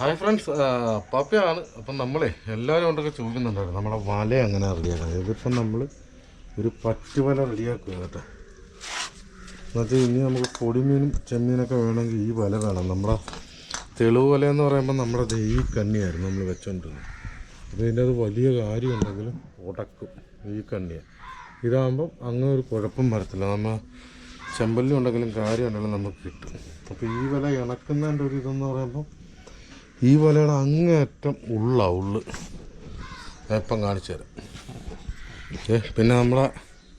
Hi friends പാപ്പയാണ്. അപ്പം നമ്മളെ എല്ലാവരും കൊണ്ടൊക്കെ ചോദിക്കുന്നുണ്ടായിരുന്നു നമ്മളെ വല എങ്ങനെ റെഡിയാക്കുക ഇതിപ്പം നമ്മൾ ഒരു പറ്റുവല റെഡിയാക്കുക കേട്ടോ. എന്നുവെച്ചാൽ ഇനി നമുക്ക് പൊടിമീനും ചെമ്മീനൊക്കെ വേണമെങ്കിൽ ഈ വല വേണം. നമ്മുടെ തെളിവ് വല എന്ന് പറയുമ്പോൾ നമ്മുടെ ദേ ഈ കണ്ണിയായിരുന്നു നമ്മൾ വെച്ചോണ്ടിരുന്നത്. അപ്പോൾ ഇതിന്റെ അത് വലിയ കാര്യമുണ്ടെങ്കിലും ഉടക്കും ഈ കണ്ണിയാണ് ഇതാകുമ്പം അങ്ങനെ ഒരു കുഴപ്പം വരത്തില്ല. നമ്മൾ ചെമ്പല്ലി ഉണ്ടെങ്കിലും കാര്യം ഉണ്ടെങ്കിലും നമുക്ക് കിട്ടും. അപ്പോൾ ഈ വില ഇണക്കുന്നതിന്റെ ഒരു ഇതെന്ന് പറയുമ്പോൾ ഈ വലയുടെ അങ്ങേറ്റം ഉള്ള ഉള്ളു. ഇപ്പം കാണിച്ചു തരാം. ഏ പിന്നെ നമ്മളെ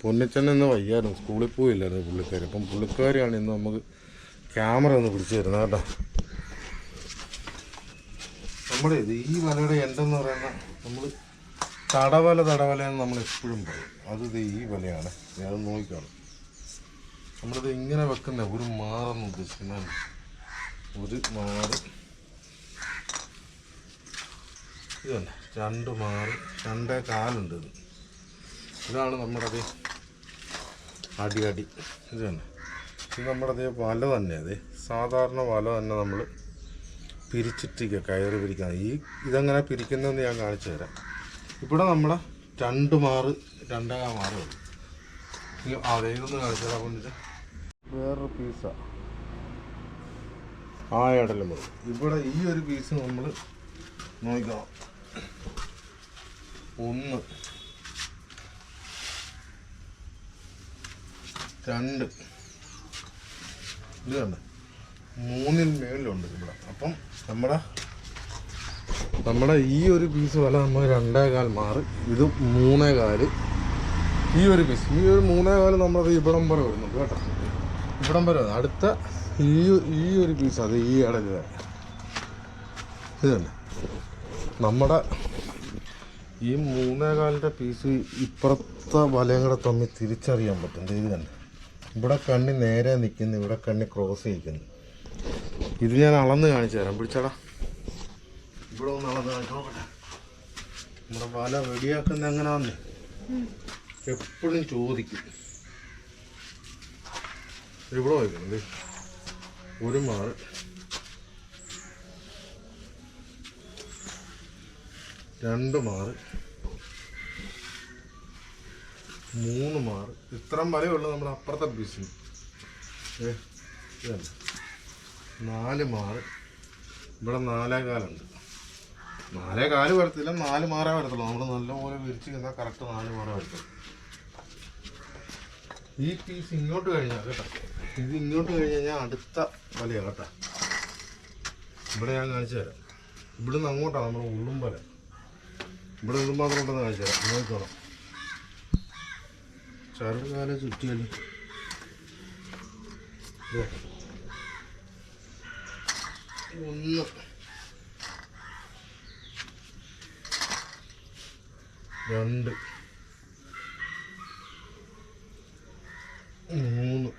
പൊന്നിച്ചൻ എന്ന് വയ്യായിരുന്നു. സ്കൂളിൽ പോയില്ലായിരുന്നു പുള്ളിക്കാരി. അപ്പം പുള്ളിക്കാരിയാണ് ഇന്ന് നമുക്ക് ക്യാമറ ഒന്ന് പിടിച്ചു തരുന്നത് കേട്ടോ. നമ്മുടെ ഇത് ഈ വലയുടെ എന്തെന്ന് പറയുന്ന നമ്മൾ തടവല തടവല എന്ന് നമ്മൾ എപ്പോഴും പറയും. അത് ഈ വലയാണ്. ഞാൻ നോക്കിക്കാണും നമ്മളിത് ഇങ്ങനെ വെക്കുന്ന ഒരു മാറെന്ന് ഉദ്ദേശിക്കുന്ന ഒരു മാറ് ഇത് തന്നെ രണ്ട് മാറി രണ്ടേ കാലുണ്ട് ഇത്. ഇതാണ് നമ്മുടെ അതേ അടി അടി ഇത് തന്നെ. ഇത് നമ്മുടെ അതേ വല തന്നെ അതെ സാധാരണ വല തന്നെ നമ്മൾ പിരിച്ചിട്ടിരിക്കുക കയറി പിരിക്കാൻ ഈ ഇതെങ്ങനെ പിരിക്കുന്നതെന്ന് ഞാൻ കാണിച്ചു തരാം. ഇവിടെ നമ്മളെ രണ്ട് മാറ് രണ്ടേ മാറ് വരും അതേന്ന് കാണിച്ചു തരാം കൊണ്ടിട്ട് വേറൊരു പീസാ ആ. ഇടലും ഇവിടെ ഈ ഒരു പീസ് നമ്മൾ നോക്കണം ഒന്ന്. രണ്ട്. ഇത് കണ്ട്? മൂന്നിന് മേളിലുണ്ട് ഇവിടെ. അപ്പം നമ്മുടെ നമ്മുടെ ഈ ഒരു പീസ് വില നമ്മൾ രണ്ടേ കാൽ മാറ് ഇത് മൂന്നേ കാൽ ഈ ഒരു പീസ് ഈ ഒരു മൂന്നേ കാൽ നമ്മളത് ഇവിടം വരെ വരുന്നുണ്ട് കേട്ടോ. ഇവിടം വരെ അടുത്ത ഈ ഈ ഒരു പീസ് അത് ഈ ഇടയിൽ ഇത് തന്നെ നമ്മുടെ ഈ മൂന്നേകാലിന്റെ പീസ് ഇപ്പുറത്തെ വലയും കൂടെ തമ്മിൽ തിരിച്ചറിയാൻ പറ്റും. ഇത് തന്നെ ഇവിടെ കണ്ണി നേരെ നിൽക്കുന്നു ഇവിടെ കണ്ണി ക്രോസ് ചെയ്യിക്കുന്നു. ഇത് ഞാൻ അളന്ന് കാണിച്ചു തരാം. പിടിച്ചടാ. ഇവിടെ ഒന്ന് അളന്ന് കാണിച്ചു നോക്കട്ടെ. നമ്മുടെ വല റെഡിയാക്കുന്ന എങ്ങനെയാന്ന് എപ്പോഴും ചോദിക്കും. ഇവിടെ വയ്ക്കുന്നുണ്ട്. ഒരു മാറ്. രണ്ട് മാറ്. മൂന്ന് മാറ്. ഇത്രയും വരെയുള്ളൂ നമ്മുടെ അപ്പുറത്തെ പീസിന് ഏ നാല് മാറ്. ഇവിടെ നാലേ കാലുണ്ട്. നാലേ കാൽ വരത്തില്ല നാല് മാറേ വരത്തുള്ളൂ. നമ്മൾ നല്ലപോലെ വിരിച്ച് കഴിഞ്ഞാൽ കറക്റ്റ് നാല് മാറേ വരത്തുള്ളൂ. ഈ പീസ് ഇങ്ങോട്ട് കഴിഞ്ഞാൽ കേട്ടോ. ഇത് ഇങ്ങോട്ട് കഴിഞ്ഞ് കഴിഞ്ഞാൽ അടുത്ത വലയാണ് കേട്ടോ. ഇവിടെ ഞാൻ കാണിച്ചു തരാം. ഇവിടുന്ന് അങ്ങോട്ടാണ് നമ്മുടെ ഉള്ളും വല. ഇവിടെ ഇത് മാത്രം ഉണ്ടെന്ന് കാണിച്ചു തരാം. നോക്കണം ചരട് കാലം ചുറ്റിയല്ലേ? ഒന്ന്. രണ്ട്. മൂന്ന്.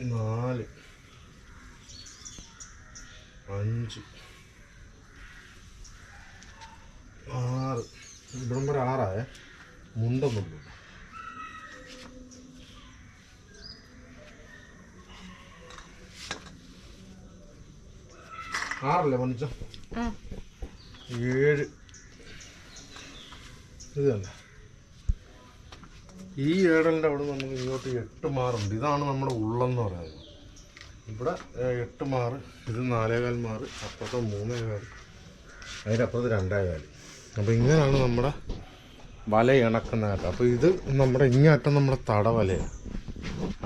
നാല്. അഞ്ച്. ആറ്. ഇവിടം വരെ ആറായ. മുണ്ടൊന്നുള്ളൂ ആറല്ലേ പണിച്ച ഏഴ്. ഇത് തന്നെ. ഈ ഏടലിന്റെ അവിടെ നമുക്ക് ഇങ്ങോട്ട് എട്ട് മാറുണ്ട്. ഇതാണ് നമ്മുടെ ഉള്ളെന്ന് പറയുന്നത്. ഇവിടെ എട്ട് മാറ്. ഇത് നാലേകാൽ മാറ്. അപ്പുറത്തെ മൂന്നേകാൽ. അതിന്റെ അപ്പുറത്ത് രണ്ടേകാൽ. അപ്പോൾ ഇങ്ങനെയാണ് നമ്മുടെ വല ഇണക്കുന്ന അപ്പോൾ ഇത് നമ്മുടെ ഇങ്ങേറ്റം നമ്മുടെ തടവലയാണ്.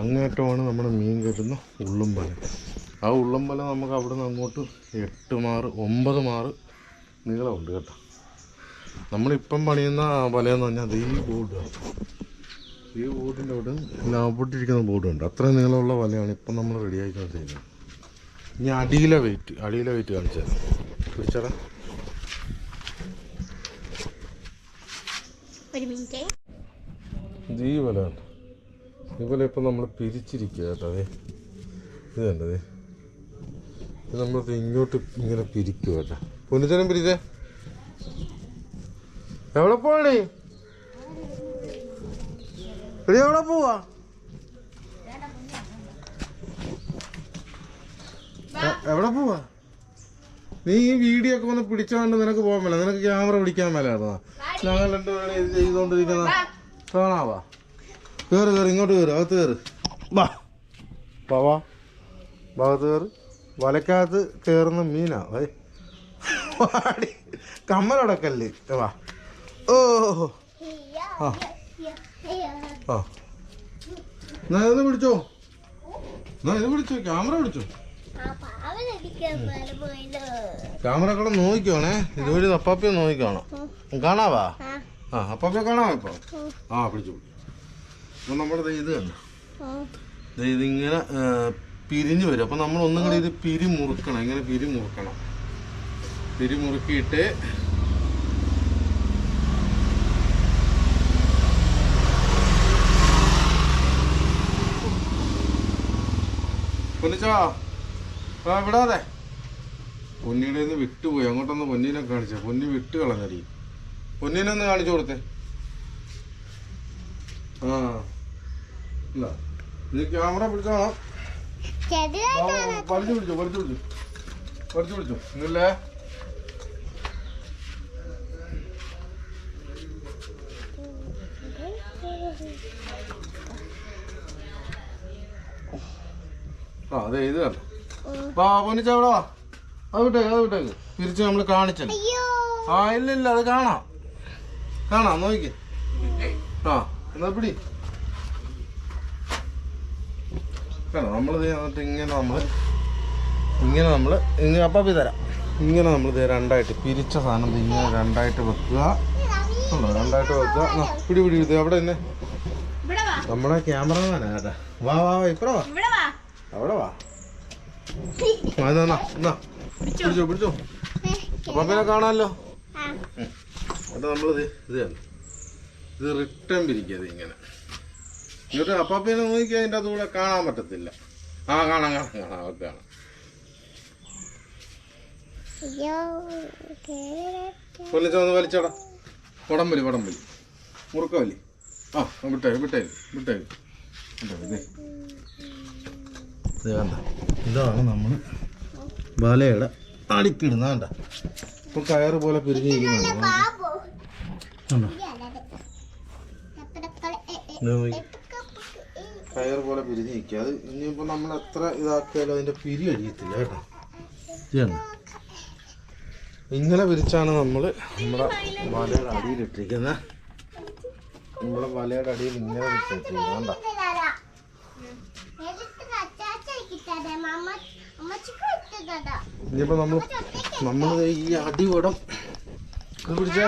അങ്ങേറ്റമാണ് നമ്മുടെ മീൻ കയറ്റുന്ന ഉള്ളുംപല ആ ഉള്ളുംപല നമുക്ക് അവിടെ നിന്ന് അങ്ങോട്ട് എട്ട് മാറ് ഒമ്പത് മാറ് നീളമുണ്ട് കേട്ടോ. നമ്മളിപ്പം പണിയുന്ന വല വലയെന്ന് പറഞ്ഞാൽ ഈ ബോർഡ് ഈ ബോർഡിന്റെ അവിടെ ലാഭപ്പെട്ടിരിക്കുന്ന ബോർഡുണ്ട്. അത്രയും നീളമുള്ള വലയാണ് ഇപ്പം നമ്മൾ റെഡിയാക്കുന്നത് ഇനി അടിയിലെ വെയിറ്റ് അടിയിലെ വെയിറ്റ് കാണിച്ചാൽ പിടിച്ചടാ. ഒരു മിനിറ്റ് ഇത് ഈ വല കണ്ടോ ഈ വല ഇപ്പം നമ്മൾ പിരിച്ചിരിക്കുക കേട്ടോ ഇത് കണ്ടത് ഇത് നമ്മളിത് ഇങ്ങോട്ട് ഇങ്ങനെ പിരിക്കുക കേട്ടോ. പൊന്നിച്ചനും പിരിച്ചേ. എവിടെ പോണേ എടി എവിടെ പോവാ? എവിടെ പോവാ? നീ ഈ വീഡിയോ ഒക്കെ ഒന്ന് പിടിച്ചോണ്ട് നിനക്ക് പോകാൻ മേല. നിനക്ക് ക്യാമറ പിടിക്കാൻ മേലായിരുന്നോ? ഞങ്ങൾ രണ്ടുപേരും ഇത് ചെയ്തോണ്ടിരിക്കുന്ന കാണാവാ കേറ് കേറ് ഇങ്ങോട്ട് കേറ് അകത്ത് കേറ്. വാ. വാ വാ. ഭാഗത്ത് കയറി വലക്കകത്ത് കയറുന്ന മീനാ വേ. വാടി. കമ്മലടക്കല്ലേ. വാ. ഓ. ആ. ആ. എന്നാ ഇത് പിടിച്ചോ? എന്നാ ഇത് പിടിച്ചോ? ക്യാമറ പിടിച്ചോ? ക്യാമറ കൂടെ നോക്കിക്കോണേ. ഇതുവഴി അപ്പാപ്പിയെ നോക്കിക്കോണം. കാണാവാ? ആ. അപ്പാപ്പിയെ കാണാവാ ഇപ്പൊ? ആ പിടിച്ചു അപ്പൊ നമ്മുടെ ഇത് കണ്ടോ? ഇതിങ്ങനെ പിരിഞ്ഞു വരും. അപ്പൊ നമ്മൾ ഒന്നും കൂടി ഇത് പിരിമുറുക്കണം ഇങ്ങനെ പിരിമുറുക്കണം പിരിമുറുക്കിയിട്ട് പിരി പൊന്നിച്ചോ ആ വിടാതെ പൊന്നിയുടെ നിന്ന് വിട്ടുപോയി. അങ്ങോട്ടൊന്ന് പൊന്നിനെ കാണിച്ച. പൊന്നി വിട്ട് കളഞ്ഞടി. പൊന്നിനെ ഒന്ന് കാണിച്ചു കൊടുത്തേ. ആ. ഇല്ല. നീ ക്യാമറ പിടിച്ചോണം പഠിച്ചു പിടിച്ചു പഠിച്ചു പിടിച്ചു. പഠിച്ചു പിടിച്ചു. ഇന്നല്ലേ ആ അതെ ഇത് കണ്ടോ വാ. അത് വിട്ടേക്ക് അത് വിട്ടേക്ക്. തിരിച്ച് നമ്മൾ കാണിച്ചല്ലോ. ആ ഇല്ല ഇല്ല അത് കാണാം. കാണാം നോക്കി. ആ എന്നാ പിടി. നമ്മളിത് എന്നിട്ട് ഇങ്ങനെ നമ്മൾ ഇങ്ങനെ നമ്മൾ ഇങ്ങനെ അപ്പം തരാം. ഇങ്ങനെ നമ്മൾ ഇത് രണ്ടായിട്ട് പിരിച്ച സാധനം ഇങ്ങനെ രണ്ടായിട്ട് വെക്കുക. ഉണ്ടോ? രണ്ടായിട്ട് വെക്കുക. പിടി പിടി ഇത് അവിടെ തന്നെ. നമ്മുടെ ക്യാമറമാനാ ചേട്ടാ വാ വാ വാ ഇപ്പറ വാ. അവിടെ വാ. എന്നാ. പിടിച്ചോ? പിടിച്ചോ അപ്പൊ പിന്നെ കാണാമല്ലോ എന്നിട്ട് നമ്മളിത് ഇത് ഇത് റിട്ടേൺ പിരിക്കത് ഇങ്ങനെ. എന്നിട്ട് അപ്പാപ്പിനെ നോക്കി അതിന്റെ അതുകൂടെ കാണാൻ പറ്റത്തില്ല. ആ കാണാം കാണാം കാണാം അവർക്ക് കാണാം. പൊന്നിച്ച വലിച്ചടാ പടം വലി പടം വലി മുറുക്ക വലി ആ വിട്ടേ വിട്ടേ വിട്ടേ വിട്ടേ ഇതേ ഇതാണ് നമ്മൾ വലയുടെ അടിക്കിടുന്ന കണ്ട? ഇപ്പൊ കയറ് പോലെ പിരിഞ്ഞിരിക്കുന്നുണ്ട്. കയറ് പോലെ പിരിഞ്ഞിരിക്കുക അത് ഇപ്പൊ നമ്മൾ എത്ര ഇതാക്കിയാലും അതിന്റെ പിരി അടിയത്തില്ല കേട്ടോ. ഇതാണ് കണ്ടോ? ഇങ്ങനെ പിരിച്ചാണ് നമ്മൾ നമ്മുടെ വലയുടെ അടിയിലിട്ടിരിക്കുന്നത് നമ്മുടെ വലയുടെ അടിയിൽ ഇങ്ങനെ വിരിച്ചിട്ടിരിക്കുന്നത് കണ്ടോ? ഇനിയിപ്പോ നമ്മൾ നമ്മൾ ഈ അടിവടം. ഇത് പിടിച്ചേ.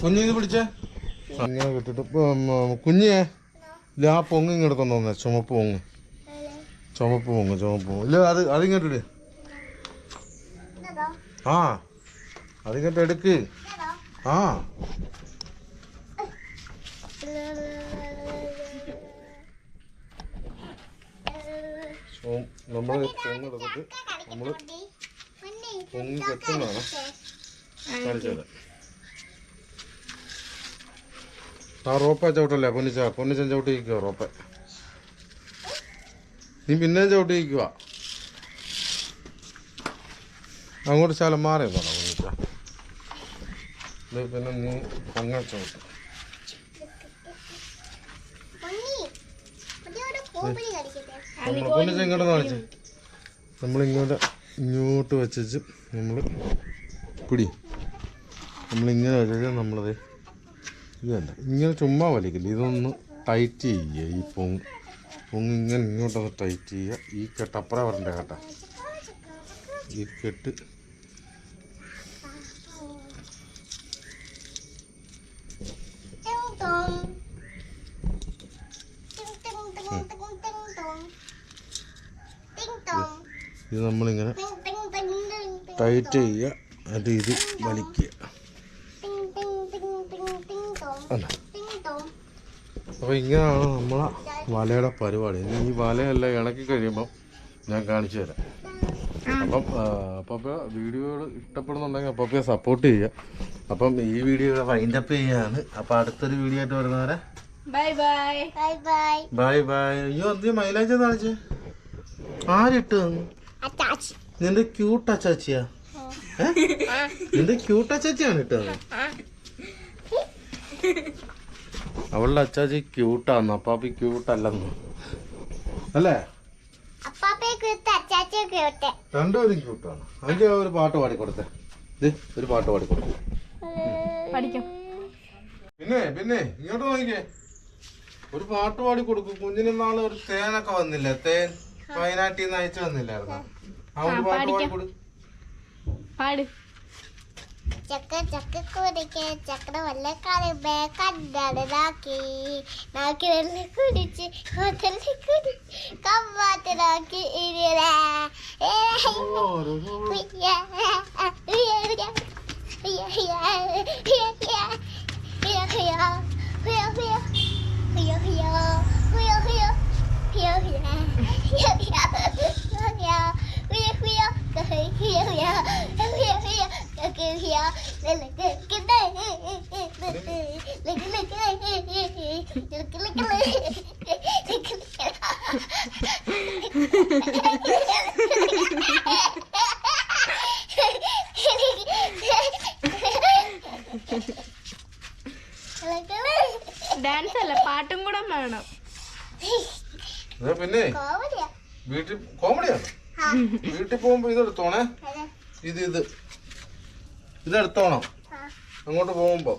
കുഞ്ഞു ഇത് പിടിച്ചേ. ഇങ്ങനെ കിട്ടിട്ട് കുഞ്ഞേ ഇല്ല ആ പൊങ്ങ് ഇങ്ങോട്ട് തന്നെ ചുമപ്പ് പൊങ്ങ്. ചുമപ്പ് പൊങ്ങ് ചുമപ്പ് പൊങ്ങ്. ഇല്ല അത് അതിങ്ങോട്ട് ഇട്. ആ അതിങ്ങോട്ട് എടുക്ക്. ആ. നമ്മൾ പൊങ്ങ് എടുത്തിട്ട് നമ്മൾ പൊങ്ങി കെട്ടുന്നതാണ് കാണിച്ചത് ആ റോപ്പ ചവിട്ടല്ലേ പൊന്നിച്ച പൊന്നിച്ചൻ ചവിട്ടിരിക്കുക റോപ്പ നീ പിന്നെ ചവിട്ടിരിക്കുക അങ്ങോട്ട് ശാലം മാറി പോണം പൊന്നിച്ച പിന്നെ നീ പൊങ്ങ ചവിട്ടും നമ്മൾ പൊന്നിച്ച ഇങ്ങോട്ട് കാണിച്ച്. നമ്മളിങ്ങോട്ട് ഇങ്ങോട്ട് വെച്ചിച്ച് നമ്മൾ പിടി. നമ്മളിങ്ങനെ വെച്ചാൽ നമ്മളത് ഇത് കണ്ട? ഇങ്ങനെ ചുമ്മാ വലിക്കില്ല? ഇതൊന്ന് ടൈറ്റ് ചെയ്യുക. ഈ പൊങ്ങ് പൊങ്ങ് ഇങ്ങനെ ഇങ്ങോട്ടൊന്ന് ടൈറ്റ് ചെയ്യുക. ഈ കെട്ടപ്പുറം വരണ്ട കേട്ടാ. ഈ കെട്ട്. ഇത് നമ്മളിങ്ങനെ ടൈറ്റ് ചെയ്യുക. എന്നിട്ട് ഇത് വലിക്കുക. അല്ല. അപ്പോൾ ഇങ്ങനെയാണ് നമ്മളെ വലയുടെ പരിപാടി. ഇനി ഈ വലയെല്ലാം ഇണക്കി കഴിയുമ്പം ഞാൻ കാണിച്ചു തരാം. അപ്പം അപ്പം വീഡിയോകൾ ഇഷ്ടപ്പെടുന്നുണ്ടെങ്കിൽ അപ്പം സപ്പോർട്ട് ചെയ്യുക. അപ്പം ഈ വീഡിയോ വൈൻഡപ്പ് ചെയ്യാണ് അപ്പം അടുത്തൊരു വീഡിയോ ആയിട്ട് വരുന്നവരെ ബൈ ബൈ ബൈ ബൈ അയ്യോ എന്ത് മൈലേജ് കാണിച്ചേ. ആരിട്ട് തന്നു? നിന്റെ ക്യൂട്ട് അച്ചാച്ചിയാ? നിന്റെ ക്യൂട്ട് അച്ചാച്ചിയാണ് കേട്ടോ അവളുടെ അച്ചാച്ചി ക്യൂട്ടാന്ന് അപ്പാപ്പി ക്യൂട്ടല്ലെന്ന് അല്ലേ? രണ്ടുപേരും ക്യൂട്ടാണ് അതിന്റെ ഒരു പാട്ട് പാടിക്കൊടുത്തെ. ഇത് ഒരു പാട്ട് പാടിക്കൊടുത്തു പഠിക്കും. പിന്നെ പിന്നെ ഇങ്ങോട്ട് നോക്കിക്കേ. ഒരു പാട്ട് പാടി കൊടുക്കും കുഞ്ഞിന് നാളെ ഒരു തേനൊക്കെ വന്നില്ലേ തേൻ? വയനാട്ടിൽ നിന്ന് അയച്ചു വന്നില്ലായിരുന്നു ആ ഒരു പാട്ട് പാടി കൊടു പാട് ചക്ക ചക്ക കുടിക്ക് ചക്ര വല്ലക്കാട് കണ്ടടനാക്കി നാക്കി വെള്ളം കുടിച്ച് ഹോട്ടലിൽ കുടി കമ്പാത്തിനാക്കി ഇരിരാ ഡാൻസ് അല്ല പാട്ടും കൂടെ വേണം. പിന്നെ വീട്ടിൽ കോമഡിയാണ് വീട്ടിൽ പോകുമ്പോ ഇത് എടുത്തോണേ ഇത് ഇത്. ഇത് എടുത്തോണം ആ. അങ്ങോട്ട് പോകുമ്പോ?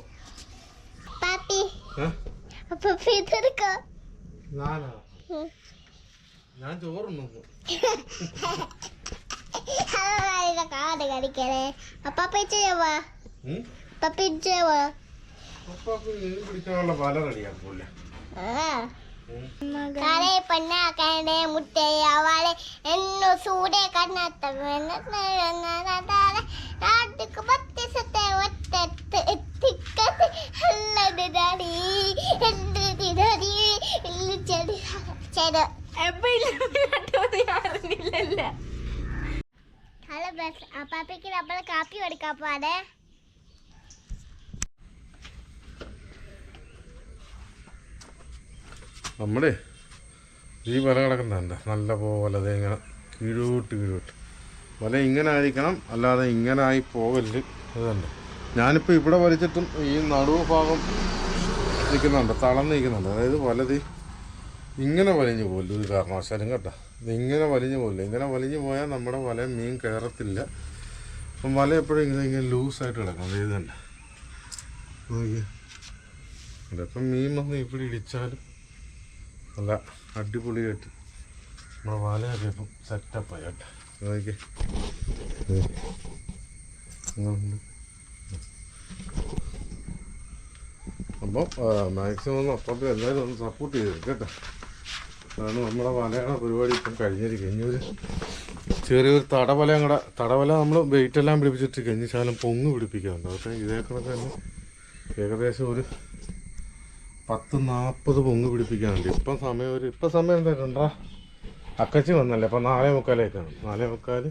അപ്പൊ ഞാൻ ചോറുന്നു കാട് കടിക്കലേ അപ്പാപ്പ ചെയ്യവാ പപ്പി ചെയ്യവാ ഉപ്പാക്ക് മീൻ പിടിക്കാനുള്ള പല റെഡിയാക്കൂല്ലേ കാലേ പെണ്ണാക്കണേ മുട്ടയെ അവളെ എന്നു സൂടെ കണ്ണത്ത നാട്ടുക്ക് പത്തിസത്തെ ഒറ്റത്ത് എത്തിക്കത്. അല്ലത് ഡാഡി എന്ത് ഡാഡി ചെടി ചെട. ഹലോ ബസ് അപ്പാപ്പയ്ക്ക് നമ്മൾ കാപ്പി കൊടുക്കാൻ പോവാണേ. നമ്മുടെ ഈ വല കിടക്കുന്നുണ്ട് നല്ല പോലെ ഇങ്ങനെ കീഴോട്ട് കീഴോട്ട്. വല ഇങ്ങനെ ആയിരിക്കണം അല്ലാതെ ഇങ്ങനെ ആയി പോകല്ല് അതുണ്ട് ഞാനിപ്പോൾ ഇവിടെ വലിച്ചിട്ടും ഈ നടുവ് ഭാഗം നിൽക്കുന്നുണ്ട് തളർന്ന് നിൽക്കുന്നുണ്ട്. അതായത് വലത് ഇങ്ങനെ വലിഞ്ഞു പോലും ഒരു കാരണവശാലും കേട്ടോ. ഇത് ഇങ്ങനെ വലിഞ്ഞു പോകില്ല ഇങ്ങനെ വലിഞ്ഞു പോയാൽ നമ്മുടെ വല മീൻ കയറത്തില്ല. അപ്പം വല എപ്പോഴും ഇങ്ങനെ ഇങ്ങനെ ലൂസായിട്ട് കിടക്കും. അതായത് തന്നെ. നോക്കിയാൽ ഇപ്പം മീൻ വന്ന് ഇവിടെ ഇടിച്ചാലും നല്ല അടിപൊളിയായിട്ട്. നമ്മുടെ വാലയൊക്കെ സെറ്റപ്പായി കേട്ടോ. നോക്കിയേ ദേ. ഇങ്ങനുണ്ട്. അപ്പം മാക്സിമം അപ്പം എല്ലാവരും ഒന്ന് സപ്പോർട്ട് ചെയ്തു കേട്ടോ. അതാണ് നമ്മുടെ വലയുടെ പരിപാടി ഇപ്പം കഴിഞ്ഞിരിക്കും ഇനി ഒരു ചെറിയൊരു തടവല കൂടെ തടവല നമ്മൾ വെയിറ്റ് എല്ലാം പിടിപ്പിച്ചിട്ട് കഴിഞ്ഞ ശാലം പൊങ്ങ് പിടിപ്പിക്കാറുണ്ട്. അതൊക്കെ ഇതേ തന്നെ ഏകദേശം ഒരു പത്ത് നാൽപ്പത് പൊങ്ങ് പിടിപ്പിക്കാനുണ്ട് ഇപ്പം സമയം ഒരു ഇപ്പം സമയം എന്തായിട്ടുണ്ടാ അക്കച്ചി വന്നല്ലേ. അപ്പം നാലേ മുക്കാലേക്കാണ് നാലേ മുക്കാൽ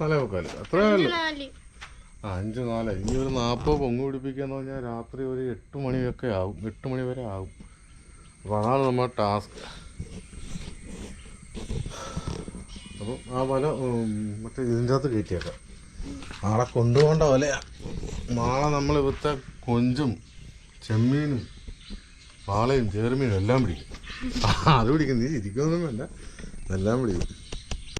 നാലേ മുക്കാൽ അത്രേ ഉള്ളൂ. നാല്. ആ അഞ്ച് നാല്. ഇനി ഒരു നാൽപ്പത് പൊങ്ങ് പിടിപ്പിക്കാന്ന് പറഞ്ഞാൽ രാത്രി ഒരു എട്ട് മണിയൊക്കെ ആവും. എട്ട് മണി വരെ ആവും. അപ്പോൾ അതാണ് നമ്മുടെ ടാസ്ക്. അപ്പം ആ വല മറ്റേ ഇതിന്റെ അകത്ത് കയറ്റിയേക്കാം. നാളെ കൊണ്ടുപോകേണ്ട വലയാണ് നാളെ നമ്മൾ ഇവിടുത്തെ കൊഞ്ചും ചെമ്മീനും വാളയും ചേർമീനും എല്ലാം പിടിക്കും. അത് പിടിക്കും. നീ ഇരിക്കൊന്നും വേണ്ട. എല്ലാം പിടിക്കും.